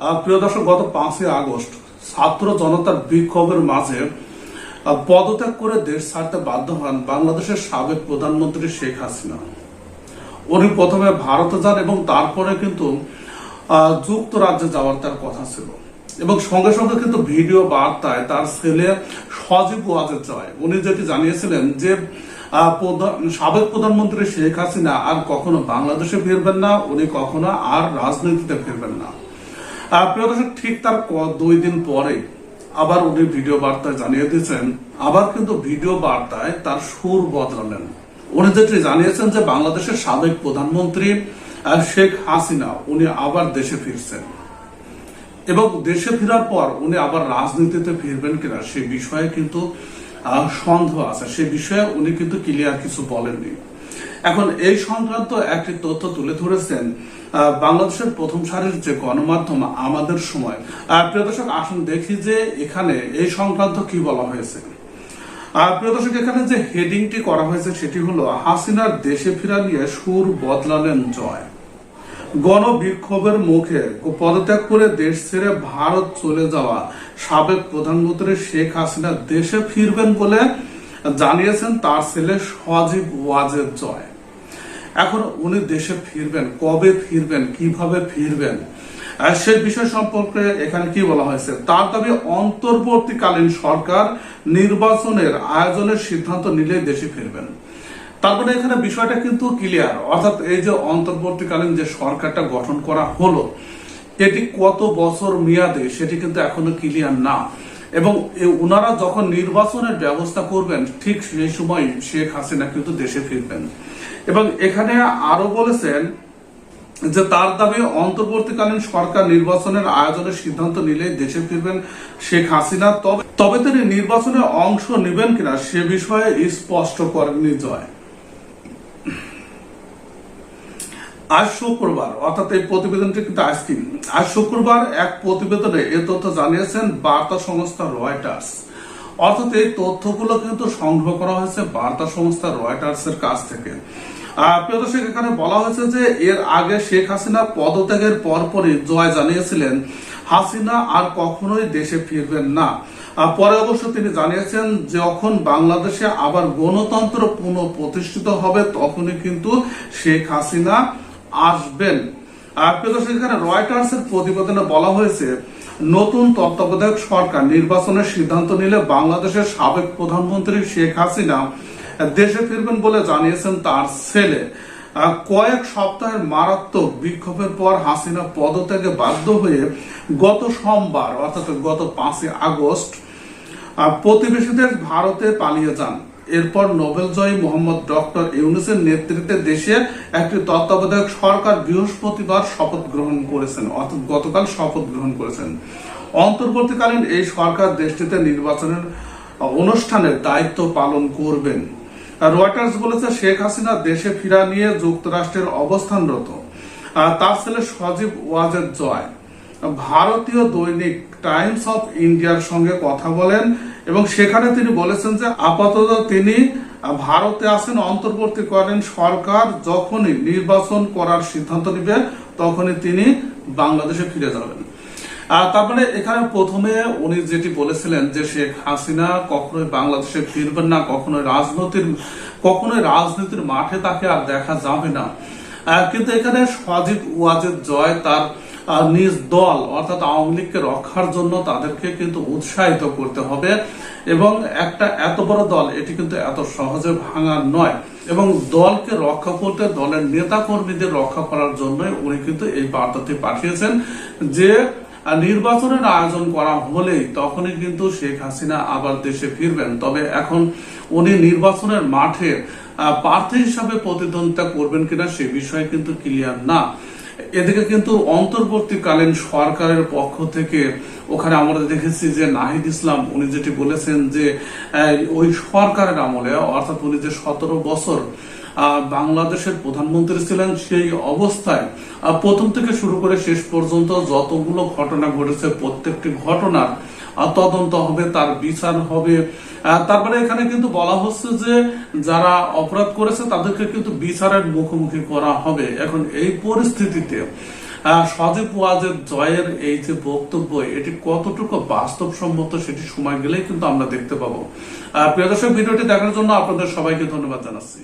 প্রিয় দর্শক, গত পাঁচই আগস্ট ছাত্র জনতার বিক্ষোভের মাঝে পদত্যাগ করে দেশ ছাড়তে বাধ্য হন বাংলাদেশের সাবেক প্রধানমন্ত্রী শেখ হাসিনা। উনি প্রথমে ভারতে যান এবং তারপরে কিন্তু যুক্তরাজ্যে যাওয়ার তার কথা ছিল। এবং সঙ্গে সঙ্গে কিন্তু ভিডিও বার্তায় তার ছেলে সজীব ওয়াজেদ জয় উনি যেটি জানিয়েছিলেন যে সাবেক প্রধানমন্ত্রী শেখ হাসিনা আর কখনো বাংলাদেশে ফিরবেন না, উনি কখনো আর রাজনীতিতে ফিরবেন না। প্রিয় দর্শক ঠিক তার দুই দিন পরে আবার উনি ভিডিও বার্তায় জানিয়ে দিয়েছেন। আবার কিন্তু ভিডিও বার্তায় তার সুর বদলালেন। উনি যেটি জানিয়েছেন যে বাংলাদেশের সাবেক প্রধানমন্ত্রী শেখ হাসিনা, উনি আবার দেশে ফিরছেন। এবং দেশে ফেরার পর উনি আবার রাজনীতিতে ফিরবেন কিনা সে বিষয়ে কিন্তু সন্দেহ আছে। সে বিষয়ে উনি কিন্তু ক্লিয়ার কিছু বলেননি। এখন এই সংক্রান্ত একটি তথ্য তুলে ধরেছেন বাংলাদেশের প্রথম সারির যে গণমাধ্যম আমাদের সময়। প্রিয় দর্শক, আসুন দেখি যে এখানে এই সংক্রান্ত কি বলা হয়েছে। প্রিয় দর্শক, এখানে যে হেডিংটি করা হয়েছে সেটি হলো, হাসিনার দেশে ফেরা নিয়ে সুর বদলালেন জয়। গণবিক্ষোভের মুখে পদত্যাগ করে দেশ ছেড়ে ভারত চলে যাওয়া সাবেক প্রধানমন্ত্রী শেখ হাসিনা দেশে ফিরবেন বলে জানিয়েছেন তার ছেলে সজীব ওয়াজেদ জয়। এখন উনি দেশে ফিরবেন, কবে ফিরবেন, কীভাবে ফিরবেন সেই বিষয় সম্পর্কে এখানে কি বলা হয়েছে? তার দাবি, অন্তর্বর্তীকালীন সরকার নির্বাচনের আয়োজনের সিদ্ধান্ত নিলে দেশে ফিরবেন। তার মানে এখানে বিষয়টা কিন্তু ক্লিয়ার অর্থাৎ এই যে অন্তর্বর্তীকালীন যে সরকারটা গঠন করা হলো, এটি কত বছর মেয়াদে সেটি কিন্তু এখনও ক্লিয়ার না। এবং ওনারা যখন নির্বাচনের ব্যবস্থা করবেন, ঠিক সেই সময় শেখ হাসিনা কিন্তু দেশে ফিরবেন। এবং এখানে আরও বলেছেন যে তার দাবি, অন্তর্বর্তীকালীন সরকার নির্বাচনের আয়োজনের সিদ্ধান্ত নিলে দেশে ফিরবেন শেখ হাসিনা। তবে তবে তিনি নির্বাচনে অংশ নেবেন কিনা সে বিষয়ে স্পষ্ট করেননি জয়। আজ শুক্রবার, অর্থাৎ এই প্রতিবেদনটি কিন্তু আজকে আজ শুক্রবার এক প্রতিবেদনে এ তথ্য জানিয়েছেন বার্তা সংস্থা রয়টার্স। অর্থাৎ এই তথ্যগুলো কিন্তু সংগ্রহ করা হয়েছে বার্তা সংস্থা রয়টার্স এর কাছ থেকে। প্রিয় এখানে বলা হয়েছে যে এর আগে শেখ হাসিনা পদত্যাগের পরপরই জয় জানিয়েছিলেন। হাসিনা আর কখনোই দেশে ফিরবেন না। পরে অবশ্য তিনি জানিয়েছেন, যখন বাংলাদেশে আবার গণতন্ত্র পুনঃ প্রতিষ্ঠিত হবে, তখনই কিন্তু শেখ হাসিনা আসবেন। এখানে রয়টার্স এর প্রতিবেদনে বলা হয়েছে, নতুন তত্ত্বাবধায়ক সরকার নির্বাচনের সিদ্ধান্ত নিলে বাংলাদেশের সাবেক প্রধানমন্ত্রী শেখ হাসিনা দেশে ফিরবেন বলে জানিয়েছেন তার ছেলে। কয়েক সপ্তাহের মারাত্মক বিক্ষোভের পর হাসিনা পদত্যাগে বাধ্য হয়ে গত সোমবার, অর্থাৎ গত পাঁচই আগস্ট প্রতিবেশীদের ভারতে পালিয়ে যান। এরপর নোবেল জয়ী মোহাম্মদ ডক্টর ইউনুসের নেতৃত্বে দেশে একটি তত্ত্বাবধায়ক সরকার বৃহস্পতিবার শপথ গ্রহণ করেছেন, অর্থাৎ গতকাল শপথ গ্রহণ করেছেন। অন্তর্বর্তীকালীন এই সরকার দেশটিতে নির্বাচনের অনুষ্ঠানের দায়িত্ব পালন করবেন। রয়টার্স বলেছে, শেখ হাসিনা দেশে ফিরা নিয়ে যুক্তরাষ্ট্রের অবস্থানরত। তার ছেলে সজীব ওয়াজেদ জয়। ভারতীয় দৈনিক টাইমস অফ ইন্ডিয়ার সঙ্গে কথা বলেন এবং সেখানে তিনি বলেছেন যে আপাতত তিনি ভারতে আছেন অন্তর্বর্তীকালীন সরকার যখনই নির্বাচন করার সিদ্ধান্ত নিবে, তখনই তিনি বাংলাদেশে ফিরে যাবেন। তারপরে এখানে প্রথমে উনি যেটি বলেছিলেন যে শেখ হাসিনা কখনোই বাংলাদেশে ফিরবেন না, কখনোই রাজনীতির কখনোই রাজনীতির মাঠে তাকে আর দেখা যাবে না। কিন্তু এখানে সজীব ওয়াজেদ জয় তার নিজ দল, অর্থাৎ আওয়ামী লীগকে রক্ষার জন্য তাদেরকে কিন্তু উৎসাহিত করতে হবে। এবং একটা এত বড় দল, এটি কিন্তু এত সহজে ভাঙার নয়। এবং দলকে রক্ষা করতে, দলের নেতা কর্মীদের রক্ষা করার জন্য উনি কিন্তু এই বার্তাটি পাঠিয়েছেন যে, নির্বাচনের আয়োজন করা হলেই তখনই কিন্তু শেখ হাসিনা আবার দেশে ফিরবেন। তবে এখন উনি নির্বাচনের মাঠে প্রার্থী হিসাবে প্রতিদ্বন্দ্বিতা করবেন কিনা সে বিষয়ে কিন্তু ক্লিয়ার না। এদিকে কিন্তু অন্তর্বর্তীকালীন সরকারের পক্ষ থেকে ওখানে আমরা দেখেছি যে নাহিদ ইসলাম, উনি যেটি বলেছেন যে ওই সরকারের আমলে, অর্থাৎ উনি যে সতেরো বছর বাংলাদেশের প্রধানমন্ত্রী ছিলেন, সেই অবস্থায় প্রথম থেকে শুরু করে শেষ পর্যন্ত যতগুলো ঘটনা ঘটেছে, প্রত্যেকটি ঘটনার তদন্ত হবে, তার বিচার হবে। তারপরে এখানে কিন্তু বলা হচ্ছে যে যারা অপরাধ করেছে, তাদেরকে কিন্তু বিচারের মুখোমুখি করা হবে। এখন এই পরিস্থিতিতে সজীব ওয়াজের জয়ের এই যে বক্তব্য, এটি কতটুকু বাস্তবসম্মত সেটি সময় গেলেই কিন্তু আমরা দেখতে পাবো। প্রিয় দর্শক, ভিডিওটি দেখার জন্য আপনাদের সবাইকে ধন্যবাদ জানাচ্ছি।